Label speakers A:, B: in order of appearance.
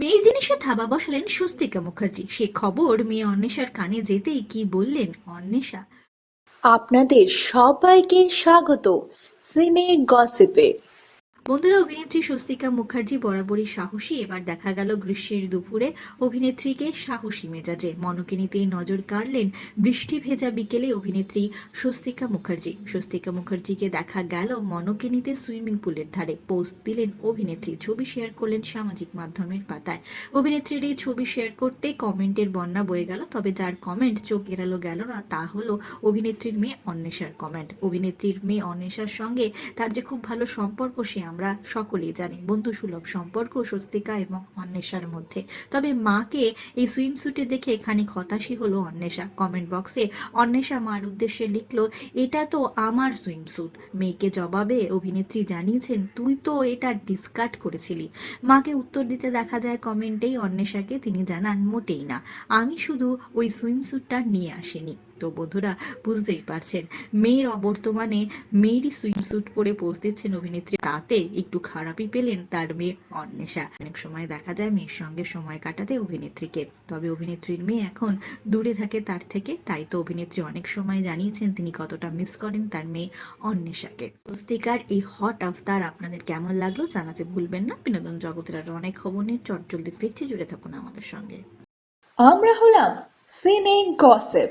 A: মেয়ের জিনিসে থাবা বসালেন স্বস্তিকা মুখার্জি। সে খবর মেয়ে অন্বেষার কানে যেতেই কি বললেন অন্বেষা?
B: আপনাদের সবাইকে স্বাগত। সিনে গসিপে।
A: বন্ধুরা, অভিনেত্রী স্বস্তিকা মুখার্জি বরাবরই সাহসী। এবার দেখা গেল গ্রীষ্মের দুপুরে অভিনেত্রীকে সাহসী মেজাজে। মনকিনীতেই নজর কাড়লেন বৃষ্টি ভেজা বিকেলে অভিনেত্রী স্বস্তিকা মুখার্জি। স্বস্তিকা মুখার্জিকে দেখা গেল মনকিনীতে সুইমিং পুলের ধারে। পোস্ট দিলেন অভিনেত্রী, ছবি শেয়ার করলেন সামাজিক মাধ্যমের পাতায়। অভিনেত্রীর এই ছবি শেয়ার করতে কমেন্টের বন্যা বয়ে গেল, তবে যার কমেন্ট চোখ এড়ালো গেল না, তা হলো অভিনেত্রীর মেয়ে অন্বেষার কমেন্ট। অভিনেত্রীর মেয়ে অন্বেষার সঙ্গে তার যে খুব ভালো সম্পর্ক সে আমরা সকলেই জানি বন্ধু সুলভ সম্পর্ক, স্বস্তিকা এবং অন্বেষার মধ্যে। তবে মাকে এই সুইমস্যুটে দেখে খানিক হতাশই হলো অন্বেষা। কমেন্ট বক্সে অন্বেষা মার উদ্দেশ্যে লিখলো, এটা তো আমার সুইমস্যুট মেয়েকে জবাবে অভিনেত্রী জানিয়েছেন, তুই তো এটা ডিসকার্ড করেছিলি। মাকে উত্তর দিতে দেখা যায় কমেন্টেই অন্বেষাকে তিনি জানান, মোটেই না। আমি শুধু ওই সুইমস্যুটটা নিয়ে আসিনি। তো বন্ধুরা বুঝতেই পারছেন। মেয়ের অবর্তমানে মেয়েরই সুইমস্যুট পরে পোজ দিচ্ছেন অভিনেত্রী। তাতে একটু খারাপই পেলেন তার মেয়ে অন্বেষা। অনেক সময় দেখা যায় মেয়ের সঙ্গে সময় কাটাতে অভিনেত্রীকে। তবে অভিনেত্রীর মেয়ে এখন দূরে থাকে তার থেকে, তাই তো অভিনেত্রী অনেক সময় জানিয়েছেন তিনি কতটা মিস করেন তার মেয়ে অন্বেষাকে। স্বস্তিকার এই হট আফতার আপনাদের কেমন লাগল জানাতে ভুলবেন না। বিনোদন জগতের আরও অনেক খবর নিয়ে চট জলদি ফিরছি। জুড়ে থাকুন আমাদের সঙ্গে।
B: আমরা হলাম সিনে গসিপ